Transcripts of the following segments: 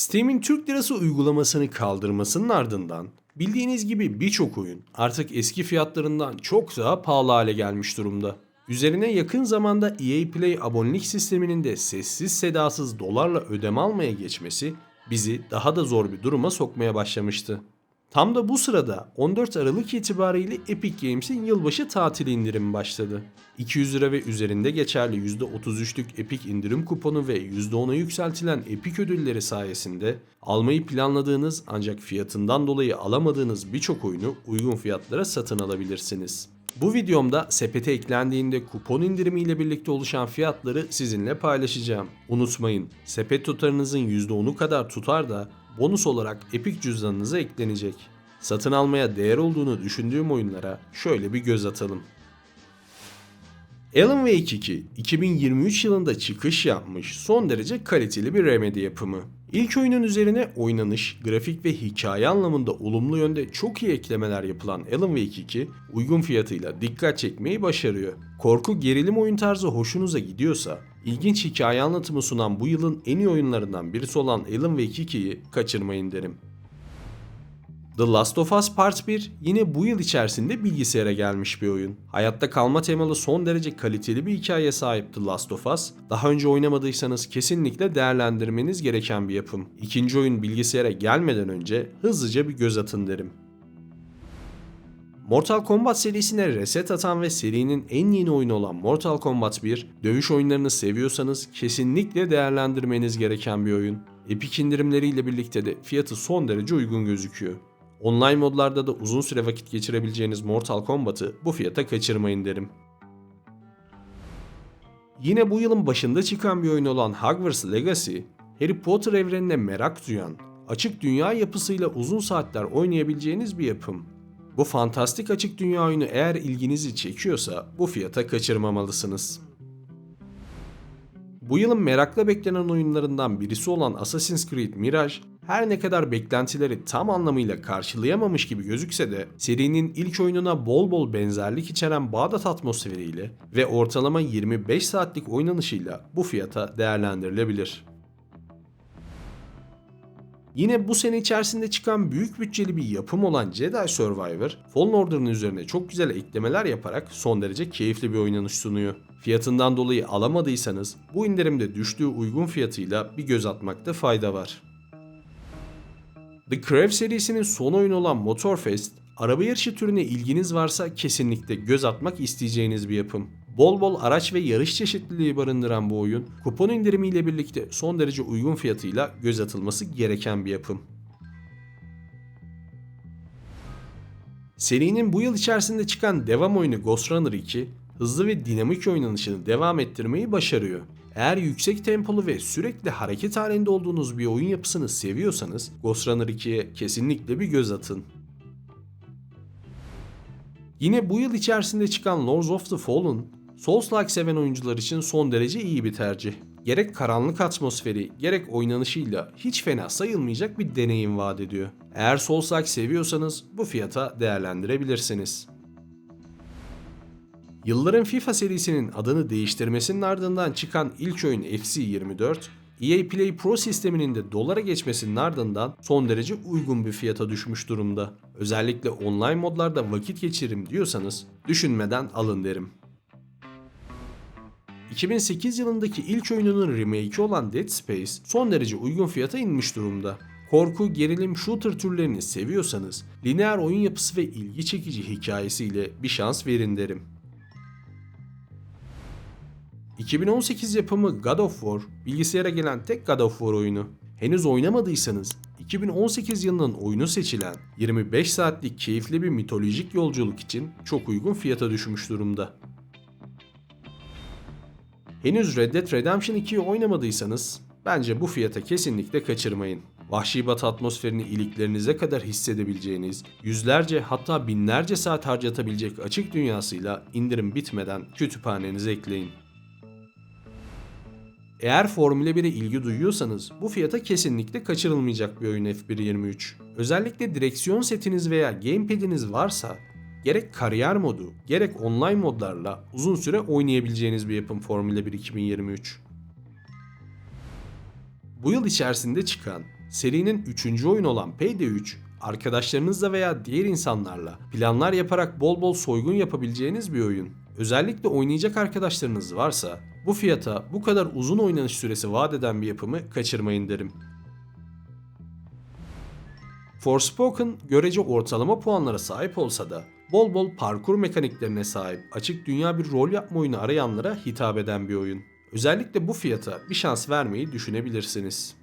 Steam'in Türk Lirası uygulamasını kaldırmasının ardından bildiğiniz gibi birçok oyun artık eski fiyatlarından çok daha pahalı hale gelmiş durumda. Üzerine yakın zamanda EA Play abonelik sisteminin de sessiz sedasız dolarla ödeme almaya geçmesi bizi daha da zor bir duruma sokmaya başlamıştı. Tam da bu sırada 14 Aralık itibariyle Epic Games'in yılbaşı tatili indirimi başladı. 200 lira ve üzerinde geçerli %33'lük Epic indirim kuponu ve %10'a yükseltilen Epic ödülleri sayesinde almayı planladığınız ancak fiyatından dolayı alamadığınız birçok oyunu uygun fiyatlara satın alabilirsiniz. Bu videomda sepete eklendiğinde kupon indirimiyle birlikte oluşan fiyatları sizinle paylaşacağım. Unutmayın, sepet tutarınızın %10'u kadar tutar da bonus olarak Epic cüzdanınıza eklenecek. Satın almaya değer olduğunu düşündüğüm oyunlara şöyle bir göz atalım. Alan Wake 2 2023 yılında çıkış yapmış son derece kaliteli bir Remedy yapımı. İlk oyunun üzerine oynanış, grafik ve hikaye anlamında olumlu yönde çok iyi eklemeler yapılan Alan Wake 2 uygun fiyatıyla dikkat çekmeyi başarıyor. Korku gerilim oyun tarzı hoşunuza gidiyorsa, ilginç hikaye anlatımı sunan bu yılın en iyi oyunlarından birisi olan Alan Wake 2'yi kaçırmayın derim. The Last of Us Part 1 yine bu yıl içerisinde bilgisayara gelmiş bir oyun. Hayatta kalma temalı son derece kaliteli bir hikaye sahip The Last of Us. Daha önce oynamadıysanız kesinlikle değerlendirmeniz gereken bir yapım. İkinci oyun bilgisayara gelmeden önce hızlıca bir göz atın derim. Mortal Kombat serisine reset atan ve serinin en yeni oyunu olan Mortal Kombat 1, dövüş oyunlarını seviyorsanız kesinlikle değerlendirmeniz gereken bir oyun. Epic indirimleriyle birlikte de fiyatı son derece uygun gözüküyor. Online modlarda da uzun süre vakit geçirebileceğiniz Mortal Kombat'ı bu fiyata kaçırmayın derim. Yine bu yılın başında çıkan bir oyun olan Hogwarts Legacy, Harry Potter evrenine merak duyan, açık dünya yapısıyla uzun saatler oynayabileceğiniz bir yapım. Bu fantastik açık dünya oyunu eğer ilginizi çekiyorsa bu fiyata kaçırmamalısınız. Bu yılın merakla beklenen oyunlarından birisi olan Assassin's Creed Mirage, her ne kadar beklentileri tam anlamıyla karşılayamamış gibi gözükse de serinin ilk oyununa bol bol benzerlik içeren Bağdat atmosferiyle ve ortalama 25 saatlik oynanışıyla bu fiyata değerlendirilebilir. Yine bu sene içerisinde çıkan büyük bütçeli bir yapım olan Jedi Survivor, Fallen Order'ın üzerine çok güzel eklemeler yaparak son derece keyifli bir oynanış sunuyor. Fiyatından dolayı alamadıysanız bu indirimde düştüğü uygun fiyatıyla bir göz atmakta fayda var. The Crave serisinin son oyunu olan Motorfest, araba yarışı türüne ilginiz varsa kesinlikle göz atmak isteyeceğiniz bir yapım. Bol bol araç ve yarış çeşitliliği barındıran bu oyun, kupon indirimiyle birlikte son derece uygun fiyatıyla göz atılması gereken bir yapım. Serinin bu yıl içerisinde çıkan devam oyunu Ghost Runner 2, hızlı ve dinamik oynanışını devam ettirmeyi başarıyor. Eğer yüksek tempolu ve sürekli hareket halinde olduğunuz bir oyun yapısını seviyorsanız Ghost Runner 2'ye kesinlikle bir göz atın. Yine bu yıl içerisinde çıkan Lords of the Fallen, Souls-like seven oyuncular için son derece iyi bir tercih. Gerek karanlık atmosferi, gerek oynanışıyla hiç fena sayılmayacak bir deneyim vaat ediyor. Eğer Souls-like seviyorsanız bu fiyata değerlendirebilirsiniz. Yılların FIFA serisinin adını değiştirmesinin ardından çıkan ilk oyun FC 24, EA Play Pro sisteminin de dolara geçmesinin ardından son derece uygun bir fiyata düşmüş durumda. Özellikle online modlarda vakit geçiririm diyorsanız düşünmeden alın derim. 2008 yılındaki ilk oyununun remake'i olan Dead Space son derece uygun fiyata inmiş durumda. Korku, gerilim, shooter türlerini seviyorsanız lineer oyun yapısı ve ilgi çekici hikayesiyle bir şans verin derim. 2018 yapımı God of War, bilgisayara gelen tek God of War oyunu. Henüz oynamadıysanız 2018 yılının oyunu seçilen 25 saatlik keyifli bir mitolojik yolculuk için çok uygun fiyata düşmüş durumda. Henüz Red Dead Redemption 2'yi oynamadıysanız bence bu fiyata kesinlikle kaçırmayın. Vahşi batı atmosferini iliklerinize kadar hissedebileceğiniz, yüzlerce hatta binlerce saat harcatabilecek açık dünyasıyla indirim bitmeden kütüphanenize ekleyin. Eğer Formula 1'e ilgi duyuyorsanız bu fiyata kesinlikle kaçırılmayacak bir oyun F1.23. Özellikle direksiyon setiniz veya gamepad'iniz varsa gerek kariyer modu gerek online modlarla uzun süre oynayabileceğiniz bir yapım Formula 1 2023. Bu yıl içerisinde çıkan Serinin 3. oyunu olan Payday 3, arkadaşlarınızla veya diğer insanlarla planlar yaparak bol bol soygun yapabileceğiniz bir oyun. Özellikle oynayacak arkadaşlarınız varsa bu fiyata bu kadar uzun oynanış süresi vaat eden bir yapımı kaçırmayın derim. Forspoken görece ortalama puanlara sahip olsa da bol bol parkur mekaniklerine sahip açık dünya bir rol yapma oyunu arayanlara hitap eden bir oyun. Özellikle bu fiyata bir şans vermeyi düşünebilirsiniz.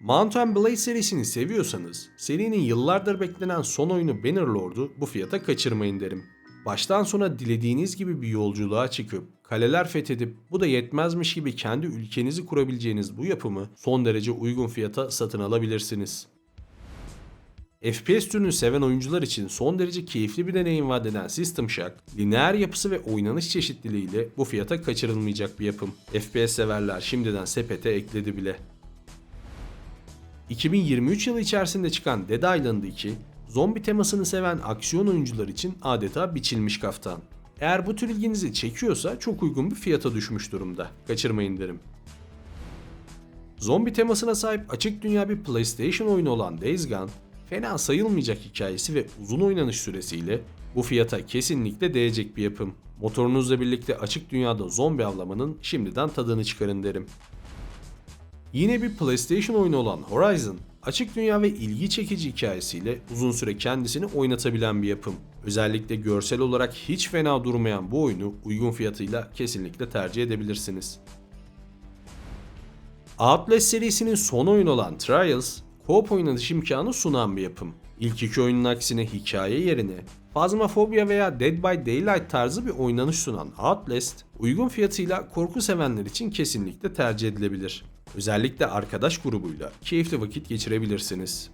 Mount Blade serisini seviyorsanız, serinin yıllardır beklenen son oyunu Bannerlord'u bu fiyata kaçırmayın derim. Baştan sona dilediğiniz gibi bir yolculuğa çıkıp, kaleler fethedip bu da yetmezmiş gibi kendi ülkenizi kurabileceğiniz bu yapımı son derece uygun fiyata satın alabilirsiniz. FPS türünü seven oyuncular için son derece keyifli bir deneyim vaat eden System Shock, lineer yapısı ve oynanış çeşitliliğiyle bu fiyata kaçırılmayacak bir yapım. FPS severler şimdiden sepete ekledi bile. 2023 yılı içerisinde çıkan Dead Island 2, zombi temasını seven aksiyon oyuncular için adeta biçilmiş kaftan. Eğer bu tür ilginizi çekiyorsa çok uygun bir fiyata düşmüş durumda. Kaçırmayın derim. Zombi temasına sahip açık dünya bir PlayStation oyunu olan Days Gone, fena sayılmayacak hikayesi ve uzun oynanış süresiyle bu fiyata kesinlikle değecek bir yapım. Motorunuzla birlikte açık dünyada zombi avlamanın şimdiden tadını çıkarın derim. Yine bir PlayStation oyunu olan Horizon, açık dünya ve ilgi çekici hikayesiyle uzun süre kendisini oynatabilen bir yapım. Özellikle görsel olarak hiç fena durmayan bu oyunu uygun fiyatıyla kesinlikle tercih edebilirsiniz. Outlast serisinin son oyunu olan Trials, co-op oynanış imkanı sunan bir yapım. İlk iki oyunun aksine hikaye yerine Phasmophobia veya Dead by Daylight tarzı bir oynanış sunan Outlast, uygun fiyatıyla korku sevenler için kesinlikle tercih edilebilir. Özellikle arkadaş grubuyla keyifli vakit geçirebilirsiniz.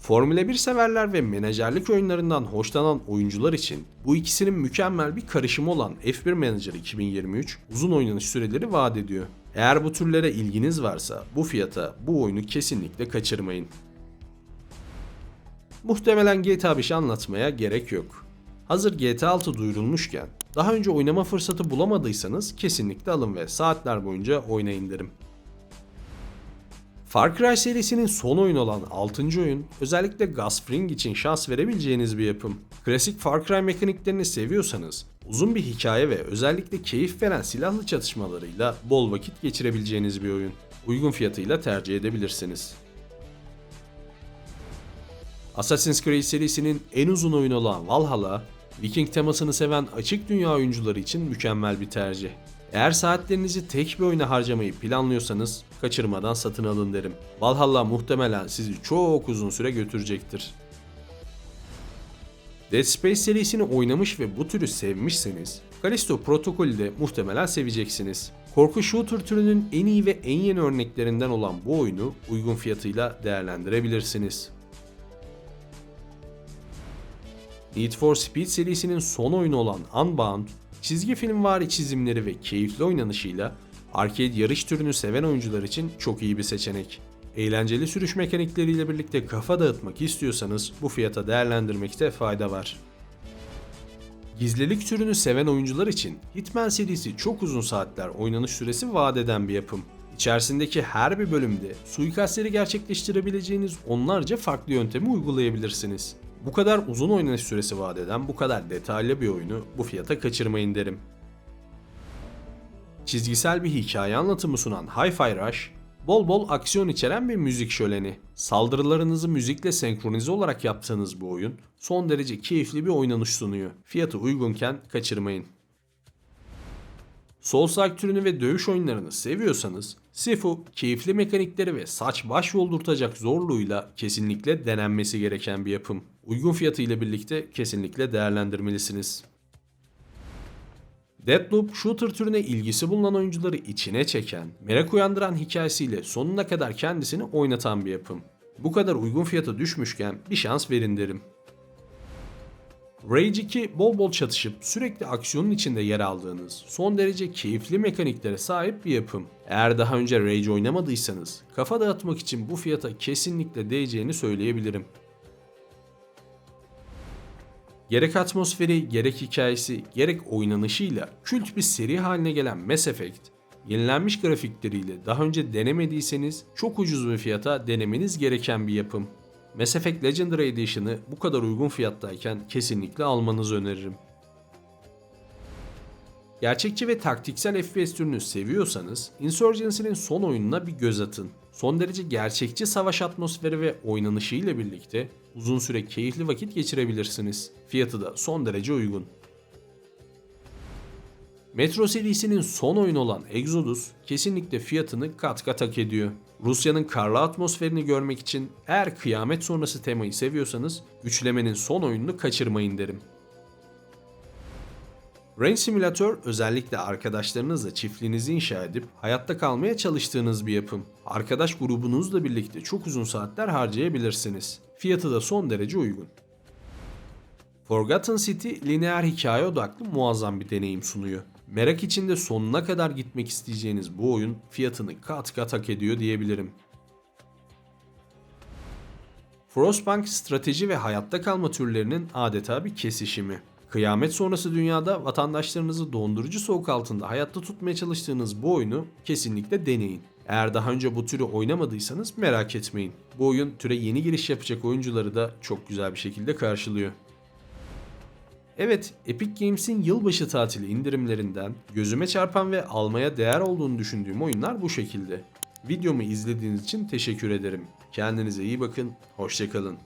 Formula 1 severler ve menajerlik oyunlarından hoşlanan oyuncular için bu ikisinin mükemmel bir karışımı olan F1 Manager 2023 uzun oynanış süreleri vaat ediyor. Eğer bu türlere ilginiz varsa bu fiyata bu oyunu kesinlikle kaçırmayın. Muhtemelen GTA 5 anlatmaya gerek yok. Hazır GTA 6 duyurulmuşken daha önce oynama fırsatı bulamadıysanız kesinlikle alın ve saatler boyunca oynayın derim. Far Cry serisinin son oyunu olan 6. oyun özellikle Gus Fring için şans verebileceğiniz bir yapım. Klasik Far Cry mekaniklerini seviyorsanız uzun bir hikaye ve özellikle keyif veren silahlı çatışmalarıyla bol vakit geçirebileceğiniz bir oyun. Uygun fiyatıyla tercih edebilirsiniz. Assassin's Creed serisinin en uzun oyunu olan Valhalla, Viking temasını seven açık dünya oyuncuları için mükemmel bir tercih. Eğer saatlerinizi tek bir oyuna harcamayı planlıyorsanız kaçırmadan satın alın derim. Valhalla muhtemelen sizi çok uzun süre götürecektir. Dead Space serisini oynamış ve bu türü sevmişseniz, Callisto Protokol'ü de muhtemelen seveceksiniz. Korku shooter türünün en iyi ve en yeni örneklerinden olan bu oyunu uygun fiyatıyla değerlendirebilirsiniz. Need for Speed serisinin son oyunu olan Unbound, çizgi film vari çizimleri ve keyifli oynanışıyla arcade yarış türünü seven oyuncular için çok iyi bir seçenek. Eğlenceli sürüş mekanikleriyle birlikte kafa dağıtmak istiyorsanız bu fiyata değerlendirmekte fayda var. Gizlilik türünü seven oyuncular için Hitman serisi çok uzun saatler oynanış süresi vaat eden bir yapım. İçerisindeki her bir bölümde suikastleri gerçekleştirebileceğiniz onlarca farklı yöntemi uygulayabilirsiniz. Bu kadar uzun oynanış süresi vaat eden bu kadar detaylı bir oyunu bu fiyata kaçırmayın derim. Çizgisel bir hikaye anlatımı sunan Hi-Fi Rush, bol bol aksiyon içeren bir müzik şöleni. Saldırılarınızı müzikle senkronize olarak yaptığınız bu oyun son derece keyifli bir oynanış sunuyor. Fiyatı uygunken kaçırmayın. Souls-like türünü ve dövüş oyunlarını seviyorsanız, Sifu keyifli mekanikleri ve saç baş yoldurtacak zorluğuyla kesinlikle denenmesi gereken bir yapım. Uygun fiyatı ile birlikte kesinlikle değerlendirmelisiniz. Deathloop, shooter türüne ilgisi bulunan oyuncuları içine çeken, merak uyandıran hikayesiyle sonuna kadar kendisini oynatan bir yapım. Bu kadar uygun fiyata düşmüşken bir şans verin derim. Rage 2 bol bol çatışıp sürekli aksiyonun içinde yer aldığınız, son derece keyifli mekaniklere sahip bir yapım. Eğer daha önce Rage oynamadıysanız, kafa dağıtmak için bu fiyata kesinlikle değeceğini söyleyebilirim. Gerek atmosferi, gerek hikayesi, gerek oynanışıyla kült bir seri haline gelen Mass Effect, Yenilenmiş grafikleriyle daha önce denemediyseniz çok ucuz bir fiyata denemeniz gereken bir yapım. Mass Effect Legendary Edition'ı bu kadar uygun fiyattayken kesinlikle almanızı öneririm. Gerçekçi ve taktiksel FPS türünü seviyorsanız Insurgency'nin son oyununa bir göz atın. Son derece gerçekçi savaş atmosferi ve oynanışı ile birlikte uzun süre keyifli vakit geçirebilirsiniz. Fiyatı da son derece uygun. Metro serisinin son oyunu olan Exodus kesinlikle fiyatını kat kat hak ediyor. Rusya'nın karlı atmosferini görmek için eğer kıyamet sonrası temayı seviyorsanız üçlemenin son oyununu kaçırmayın derim. Rain Simulator özellikle arkadaşlarınızla çiftliğinizi inşa edip hayatta kalmaya çalıştığınız bir yapım. Arkadaş grubunuzla birlikte çok uzun saatler harcayabilirsiniz. Fiyatı da son derece uygun. Forgotten City lineer hikaye odaklı muazzam bir deneyim sunuyor. Merak içinde sonuna kadar gitmek isteyeceğiniz bu oyun fiyatını kat kat hak ediyor diyebilirim. Frostpunk strateji ve hayatta kalma türlerinin adeta bir kesişimi. Kıyamet sonrası dünyada vatandaşlarınızı dondurucu soğuk altında hayatta tutmaya çalıştığınız bu oyunu kesinlikle deneyin. Eğer daha önce bu türü oynamadıysanız merak etmeyin. Bu oyun türe yeni giriş yapacak oyuncuları da çok güzel bir şekilde karşılıyor. Evet, Epic Games'in yılbaşı tatili indirimlerinden gözüme çarpan ve almaya değer olduğunu düşündüğüm oyunlar bu şekilde. Videomu izlediğiniz için teşekkür ederim. Kendinize iyi bakın, hoşçakalın.